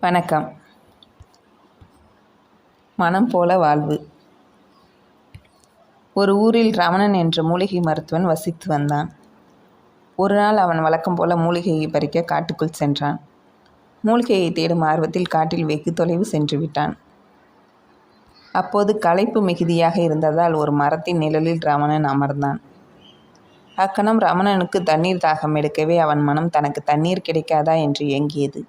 வணக்கம். மனம் போல வாழ்வு. ஒரு ஊரில் ரமணன் என்ற மூலிகை மருத்துவன் வசித்து வந்தான். ஒரு நாள் அவன் வழக்கம் போல மூலிகையை பறிக்க காட்டுக்குள் சென்றான். மூலிகையை தேடும் ஆர்வத்தில் காட்டில் வெகு தொலைவு சென்று விட்டான். அப்போது களைப்பு மிகுதியாக இருந்ததால் ஒரு மரத்தின் நிழலில் ரமணன் அமர்ந்தான். அக்கணம் ரமணனுக்கு தண்ணீர் தாகம் எடுக்கவே அவன் மனம் தனக்கு தண்ணீர் கிடைக்காதா என்று ஏங்கியது.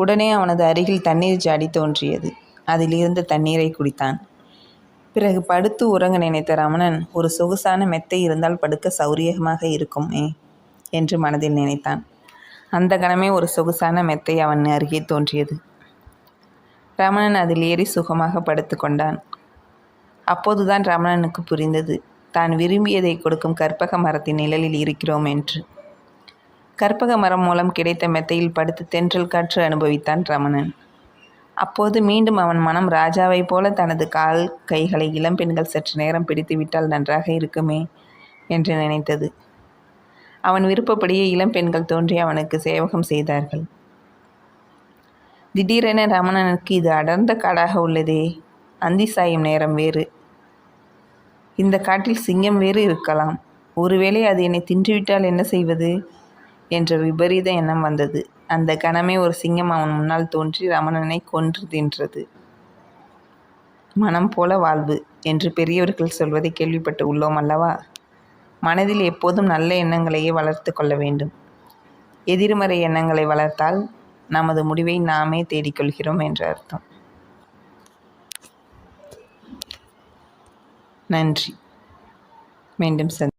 உடனே அவனது அருகில் தண்ணீர் ஜாடி தோன்றியது. அதிலிருந்து தண்ணீரை குடித்தான். பிறகு படுத்து உறங்க நினைத்த ரமணன் ஒரு சொகுசான மெத்தை இருந்தால் படுக்க சௌரியமாக இருக்குமே என்று மனதில் நினைத்தான். அந்த கணமே ஒரு சொகுசான மெத்தை அவன் அருகே தோன்றியது. ரமணன் அதில் ஏறி சுகமாக படுத்து கொண்டான். அப்போதுதான் ரமணனுக்கு புரிந்தது தான் விரும்பியதை கொடுக்கும் கற்பக மரத்தின் நிழலில் இருக்கிறோம் என்று. கற்பக மரம் மூலம் கிடைத்த மெத்தையில் படுத்து தென்றல் காற்று அனுபவித்தான் ரமணன். அப்போது மீண்டும் அவன் மனம் ராஜாவைப் போல தனது கால் கைகளை இளம்பெண்கள் சற்று நேரம் பிடித்துவிட்டால் நன்றாக இருக்குமே என்று நினைத்தது. அவன் விருப்பப்படியே இளம்பெண்கள் தோன்றி அவனுக்கு சேவகம் செய்தார்கள். திடீரென ரமணனுக்கு இது அடர்ந்த காடாக உள்ளதே அந்தி சாயும் நேரம் வேறு. இந்த காட்டில் சிங்கம் வேறு இருக்கலாம். ஒருவேளை அது என்னை தின்றுவிட்டால் என்ன செய்வது? என்ற விபரீத எண்ணம் வந்தது. அந்த கணமே ஒரு சிங்கம் அவன் முன்னால் தோன்றி ரமணனை கொன்று தின்றது. மனம் போல வாழ்வு என்று பெரியவர்கள் சொல்வதை கேள்விப்பட்டு உள்ளோம் அல்லவா? மனதில் எப்போதும் நல்ல எண்ணங்களையே வளர்த்து கொள்ள வேண்டும். எதிர்மறை எண்ணங்களை வளர்த்தால் நமது முடிவை நாமே தேடிக்கொள்கிறோம் என்ற அர்த்தம். நன்றி. மீண்டும் சந்தி